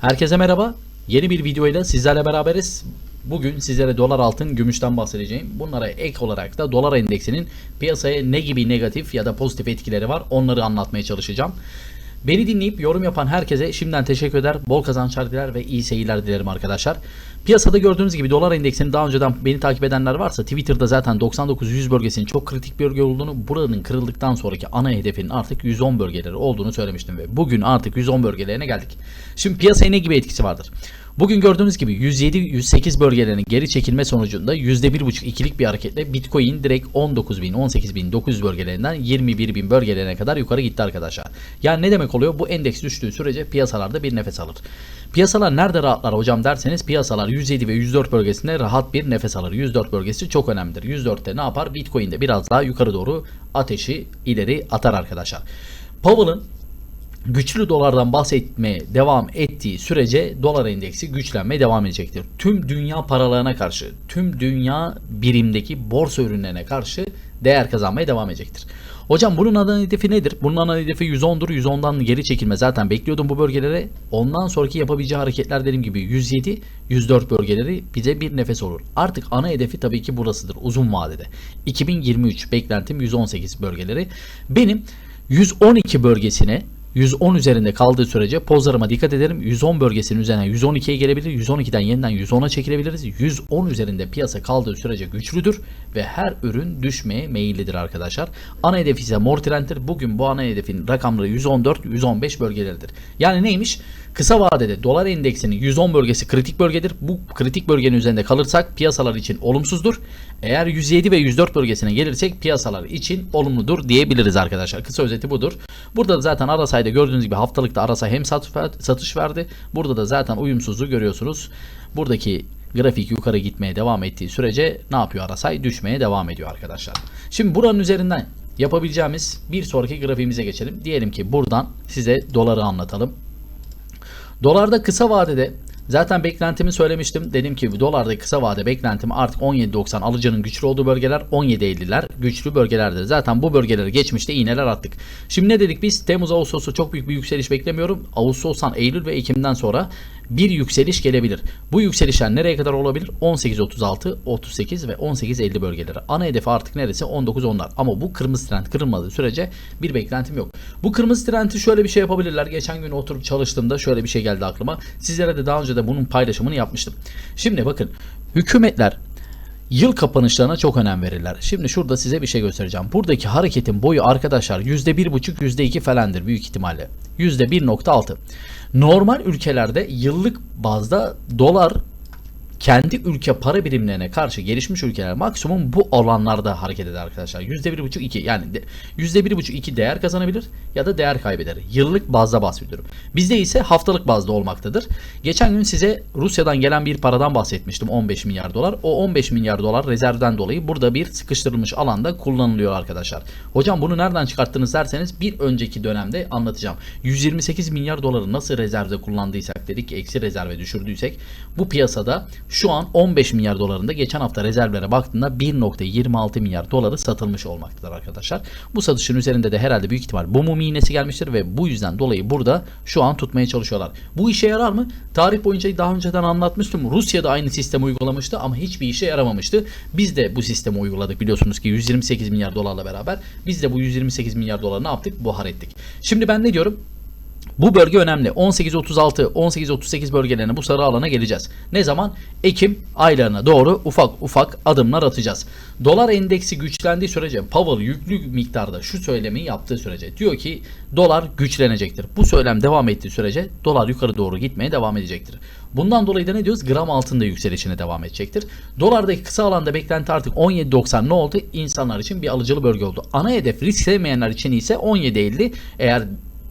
Herkese merhaba. Yeni bir videoyla sizlerle beraberiz. Bugün sizlere dolar altın gümüşten bahsedeceğim. Bunlara ek olarak da dolar endeksinin piyasaya ne gibi negatif ya da pozitif etkileri var onları anlatmaya çalışacağım. Beni dinleyip yorum yapan herkese şimdiden teşekkür eder. Bol kazançlar diler ve iyi seyirler dilerim arkadaşlar. Piyasada gördüğünüz gibi dolar endeksinin daha önceden beni takip edenler varsa Twitter'da zaten 99-100 bölgesinin çok kritik bir bölge olduğunu, buranın kırıldıktan sonraki ana hedefinin artık 110 bölgeleri olduğunu söylemiştim ve bugün artık 110 bölgelerine geldik. Şimdi piyasaya ne gibi etkisi vardır? Bugün gördüğünüz gibi 107-108 bölgelerinin geri çekilme sonucunda %1,5-2'lik bir hareketle Bitcoin direkt 19.000, 18.900 bölgelerinden 21.000 bölgelerine kadar yukarı gitti arkadaşlar. Yani ne demek oluyor? Bu endeks düştüğü sürece piyasalarda bir nefes alır. Piyasalar nerede rahatlar hocam derseniz piyasalar 107 ve 104 bölgesinde rahat bir nefes alır. 104 bölgesi çok önemlidir. 104'te ne yapar? Bitcoin'de biraz daha yukarı doğru ateşi ileri atar arkadaşlar. Powell'ın güçlü dolardan bahsetmeye devam ettiği sürece dolar endeksi güçlenmeye devam edecektir. Tüm dünya paralarına karşı, tüm dünya birimdeki borsa ürünlerine karşı değer kazanmaya devam edecektir. Hocam bunun ana hedefi nedir? Bunun ana hedefi 110'dur. 110'dan geri çekilme zaten bekliyordum bu bölgelere. Ondan sonraki yapabileceği hareketler dediğim gibi 107, 104 bölgeleri bize bir nefes olur. Artık ana hedefi tabii ki burasıdır uzun vadede. 2023 beklentim 118 bölgeleri. Benim 112 bölgesine 110 üzerinde kaldığı sürece pozlarıma dikkat ederim. 110 bölgesinin üzerine 112'ye gelebilir. 112'den yeniden 110'a çekilebiliriz. 110 üzerinde piyasa kaldığı sürece güçlüdür ve her ürün düşmeye meyillidir arkadaşlar. Ana hedef ise mor trenddir. Bugün bu ana hedefin rakamları 114-115 bölgeleridir. Yani neymiş? Kısa vadede dolar endeksinin 110 bölgesi kritik bölgedir. Bu kritik bölgenin üzerinde kalırsak piyasalar için olumsuzdur. Eğer 107 ve 104 bölgesine gelirsek piyasalar için olumludur diyebiliriz arkadaşlar. Kısa özeti budur. Burada da zaten Arasay'da gördüğünüz gibi haftalıkta Arasay hem satış verdi. Burada da zaten uyumsuzluğu görüyorsunuz. Buradaki grafik yukarı gitmeye devam ettiği sürece ne yapıyor Arasay? Düşmeye devam ediyor arkadaşlar. Şimdi buranın üzerinden yapabileceğimiz bir sonraki grafiğimize geçelim. Diyelim ki buradan size doları anlatalım. Dolarda kısa vadede zaten beklentimi söylemiştim. Dedim ki dolarda kısa vade beklentim artık 17.90 alıcının güçlü olduğu bölgeler 17.50'ler güçlü bölgelerdir. Zaten bu bölgeleri geçmişte iğneler attık. Şimdi ne dedik biz? Temmuz Ağustos'ta çok büyük bir yükseliş beklemiyorum. Ağustos'tan Eylül ve Ekim'den sonra bir yükseliş gelebilir. Bu yükselişler nereye kadar olabilir? 18.36, 38 ve 18.50 bölgeleri. Ana hedefi artık neresi? 19.10'lar. Ama bu kırmızı trend kırılmadığı sürece bir beklentim yok. Bu kırmızı trendi şöyle bir şey yapabilirler. Geçen gün oturup çalıştığımda şöyle bir şey geldi aklıma. Sizlere de daha önce de bunun paylaşımını yapmıştım. Şimdi bakın hükümetler yıl kapanışlarına çok önem verirler. Şimdi şurada size bir şey göstereceğim. Buradaki hareketin boyu arkadaşlar %1,5 %2 falandır büyük ihtimalle. %1,6. Normal ülkelerde yıllık bazda dolar kendi ülke para birimlerine karşı gelişmiş ülkeler maksimum bu alanlarda hareket eder arkadaşlar. %1,5-2 yani de, %1,5-2 değer kazanabilir ya da değer kaybeder. Yıllık bazda bahsediyorum. Bizde ise haftalık bazda olmaktadır. Geçen gün size Rusya'dan gelen bir paradan bahsetmiştim 15 milyar dolar. O 15 milyar dolar rezervden dolayı burada bir sıkıştırılmış alanda kullanılıyor arkadaşlar. Hocam bunu nereden çıkarttınız derseniz bir önceki dönemde anlatacağım. 128 milyar doları nasıl rezervde kullandıysak dedik eksi rezerve düşürdüysek bu piyasada şu an 15 milyar dolarında geçen hafta rezervlere baktığında 1.26 milyar doları satılmış olmaktadır arkadaşlar. Bu satışın üzerinde de herhalde büyük ihtimal bu mum iğnesi gelmiştir ve bu yüzden dolayı burada şu an tutmaya çalışıyorlar. Bu işe yarar mı? Tarih boyunca daha önceden anlatmıştım. Rusya da aynı sistemi uygulamıştı ama hiçbir işe yaramamıştı. Biz de bu sistemi uyguladık biliyorsunuz ki 128 milyar dolarla beraber. Biz de bu 128 milyar doları ne yaptık? Buhar ettik. Şimdi ben ne diyorum? Bu bölge önemli. 18-36, 18-38 bölgelerine bu sarı alana geleceğiz. Ne zaman? Ekim aylarına doğru ufak ufak adımlar atacağız. Dolar endeksi güçlendiği sürece Powell yüklü miktarda şu söylemeyi yaptığı sürece diyor ki dolar güçlenecektir. Bu söylem devam ettiği sürece dolar yukarı doğru gitmeye devam edecektir. Bundan dolayı da ne diyoruz? Gram altında yükselişine devam edecektir. Dolardaki kısa alanda beklenti artık 17.90 ne oldu? İnsanlar için bir alıcılı bölge oldu. Ana hedef risk sevmeyenler için ise 17.50 eğer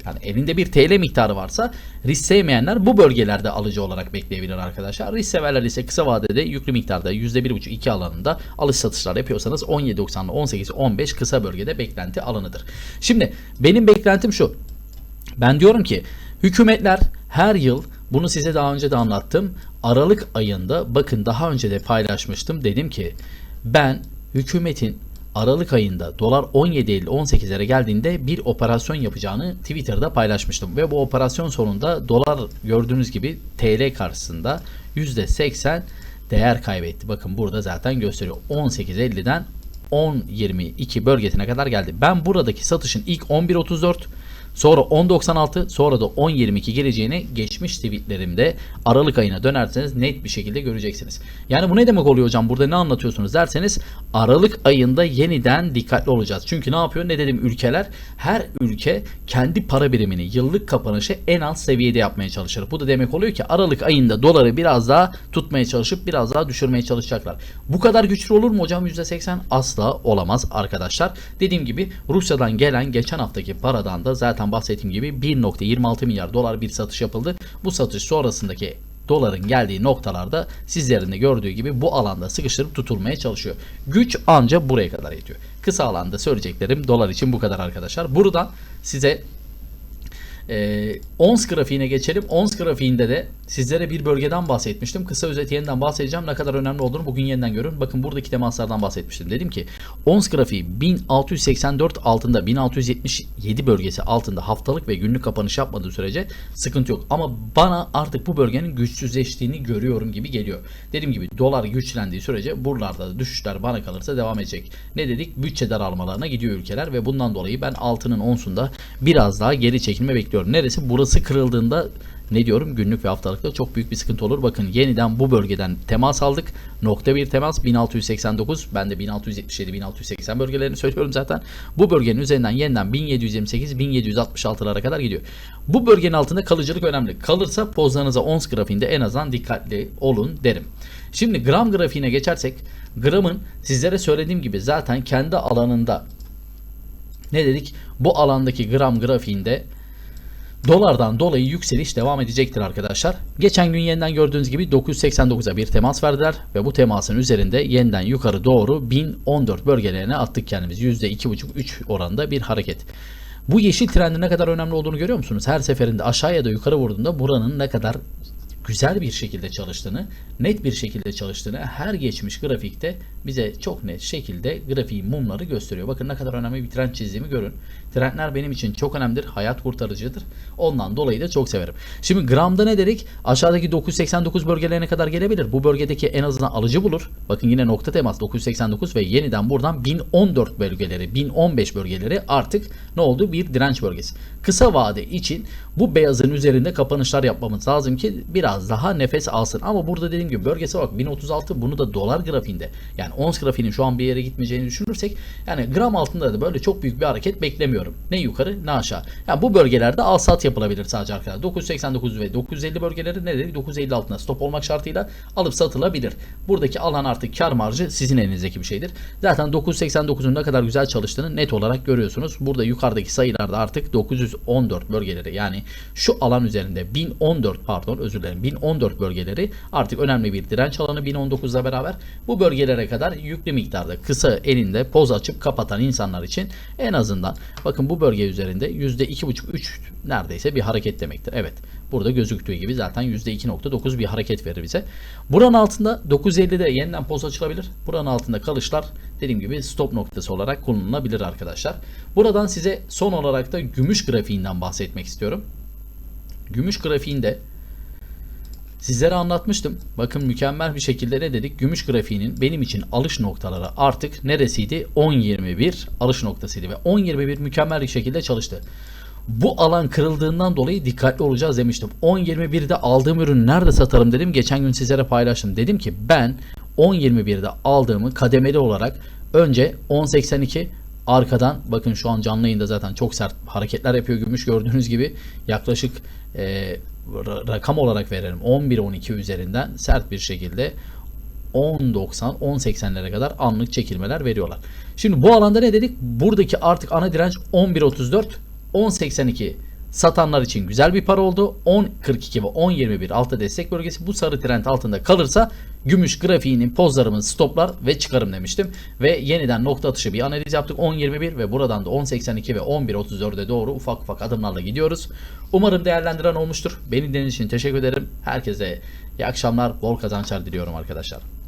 yani elinde bir TL miktarı varsa risk sevmeyenler bu bölgelerde alıcı olarak bekleyebilir arkadaşlar. Risk severler ise kısa vadede yüklü miktarda %1.5-2 alanında alış satışlar yapıyorsanız 17.90 18-15 kısa bölgede beklenti alanıdır. Şimdi benim beklentim şu. Ben diyorum ki hükümetler her yıl bunu size daha önce de anlattım. Aralık ayında bakın daha önce de paylaşmıştım. Dedim ki ben hükümetin Aralık ayında dolar 17.50-18'lere geldiğinde bir operasyon yapacağını Twitter'da paylaşmıştım. Ve bu operasyon sonunda dolar gördüğünüz gibi TL karşısında %80 değer kaybetti. Bakın burada zaten gösteriyor. 18.50'den 10.22 bölgesine kadar geldi. Ben buradaki satışın ilk 11.34 Sonra 10.96 sonra da 10.22 geleceğini geçmiş tweetlerimde Aralık ayına dönerseniz net bir şekilde göreceksiniz. Yani bu ne demek oluyor hocam burada ne anlatıyorsunuz derseniz Aralık ayında yeniden dikkatli olacağız. Çünkü ne yapıyor ne dedim ülkeler her ülke kendi para birimini yıllık kapanışı en alt seviyede yapmaya çalışır. Bu da demek oluyor ki Aralık ayında doları biraz daha tutmaya çalışıp biraz daha düşürmeye çalışacaklar. Bu kadar güçlü olur mu hocam %80? Asla olamaz arkadaşlar. Dediğim gibi Rusya'dan gelen geçen haftaki paradan da zaten bahsettiğim gibi 1.26 milyar dolar bir satış yapıldı. Bu satış sonrasındaki doların geldiği noktalarda sizlerin de gördüğü gibi bu alanda sıkıştırıp tutulmaya çalışıyor. Güç anca buraya kadar yetiyor. Kısa alanda söyleyeceklerim dolar için bu kadar arkadaşlar. Buradan size e, ons grafiğine geçelim. Ons grafiğinde de sizlere bir bölgeden bahsetmiştim. Kısa özet yeniden bahsedeceğim. Ne kadar önemli olduğunu bugün yeniden görün. Bakın buradaki temaslardan bahsetmiştim. Dedim ki ons grafiği 1684 altında 1677 bölgesi altında haftalık ve günlük kapanış yapmadığı sürece sıkıntı yok. Ama bana artık bu bölgenin güçsüzleştiğini görüyorum gibi geliyor. Dediğim gibi dolar güçlendiği sürece buralarda da düşüşler bana kalırsa devam edecek. Ne dedik? Bütçe daralmalarına gidiyor ülkeler ve bundan dolayı ben altının onsunda biraz daha geri çekilme bekliyorum. Neresi? Burası kırıldığında ne diyorum günlük ve haftalıkta çok büyük bir sıkıntı olur. Bakın yeniden bu bölgeden temas aldık. Nokta bir temas 1689. Ben de 1677-1680 bölgelerini söylüyorum zaten. Bu bölgenin üzerinden yeniden 1728-1766'lara kadar gidiyor. Bu bölgenin altında kalıcılık önemli. Kalırsa pozlarınıza ons grafiğinde en azından dikkatli olun derim. Şimdi gram grafiğine geçersek gramın sizlere söylediğim gibi zaten kendi alanında ne dedik? Bu alandaki gram grafiğinde Dolardan dolayı yükseliş devam edecektir arkadaşlar. Geçen gün yeniden gördüğünüz gibi 989'a bir temas verdiler ve bu temasın üzerinde yeniden yukarı doğru 1014 bölgelerine attık kendimiz. %2,5-3 oranında bir hareket. Bu yeşil trendin ne kadar önemli olduğunu görüyor musunuz? Her seferinde aşağı ya da yukarı vurduğunda buranın ne kadar güzel bir şekilde çalıştığını, net bir şekilde çalıştığını her geçmiş grafikte bize çok net şekilde grafiğin mumları gösteriyor. Bakın ne kadar önemli bir trend çizdiğimi görün. Trendler benim için çok önemlidir, hayat kurtarıcıdır. Ondan dolayı da çok severim. Şimdi gramda ne dedik? Aşağıdaki 989 bölgelerine kadar gelebilir. Bu bölgedeki en azından alıcı bulur. Bakın yine nokta temas 989 ve yeniden buradan 1014 bölgeleri, 1015 bölgeleri artık ne oldu? Bir direnç bölgesi. Kısa vade için bu beyazın üzerinde kapanışlar yapmamız lazım ki biraz daha nefes alsın. Ama burada dediğim gibi bölgesi bak 1036 bunu da dolar grafiğinde yani ons grafiğinin şu an bir yere gitmeyeceğini düşünürsek yani gram altında da böyle çok büyük bir hareket beklemiyorum. Ne yukarı ne aşağı. Yani bu bölgelerde al sat yapılabilir sadece arkadaşlar. 989 ve 950 bölgeleri ne dedik? 950 altında stop olmak şartıyla alıp satılabilir. Buradaki alan artık kar marjı sizin elinizdeki bir şeydir. Zaten 989'un ne kadar güzel çalıştığını net olarak görüyorsunuz. Burada yukarıdaki sayılarda artık 914 bölgeleri yani şu alan üzerinde 1014 pardon özür dilerim 1014 bölgeleri artık önemli bir direnç alanı 1019'la beraber bu bölgelere kadar yüklü miktarda kısa elinde poz açıp kapatan insanlar için en azından bakın bu bölge üzerinde %2,5-3 neredeyse bir hareket demektir. Evet burada gözüktüğü gibi zaten %2,9 bir hareket verir bize. Buranın altında 950'de yeniden poz açılabilir. Buranın altında kalışlar dediğim gibi stop noktası olarak kullanılabilir arkadaşlar. Buradan size son olarak da gümüş grafiğinden bahsetmek istiyorum. Gümüş grafiğinde Sizlere anlatmıştım. Bakın mükemmel bir şekilde ne dedik? Gümüş grafiğinin benim için alış noktaları artık neresiydi? 10.21 alış noktasıydı ve 10.21 mükemmel bir şekilde çalıştı. Bu alan kırıldığından dolayı dikkatli olacağız demiştim. 10.21'de aldığım ürünü nerede satarım dedim. Geçen gün sizlere paylaştım. Dedim ki ben 10.21'de aldığımı kademeli olarak önce 10.82 arkadan bakın şu an canlı yayında zaten çok sert hareketler yapıyor gümüş gördüğünüz gibi yaklaşık e, rakam olarak verelim 11-12 üzerinden sert bir şekilde 10.90 10.80'lere kadar anlık çekilmeler veriyorlar. Şimdi bu alanda ne dedik? Buradaki artık ana direnç 11.34 10.82 satanlar için güzel bir para oldu. 10.42 ve 10.21 altta destek bölgesi bu sarı trend altında kalırsa gümüş grafiğinin pozlarımız stoplar ve çıkarım demiştim. Ve yeniden nokta atışı bir analiz yaptık 10.21 ve buradan da 10.82 ve 11.34'e doğru ufak ufak adımlarla gidiyoruz. Umarım değerlendiren olmuştur. Beni dinlediğiniz için teşekkür ederim. Herkese iyi akşamlar, bol kazançlar diliyorum arkadaşlar.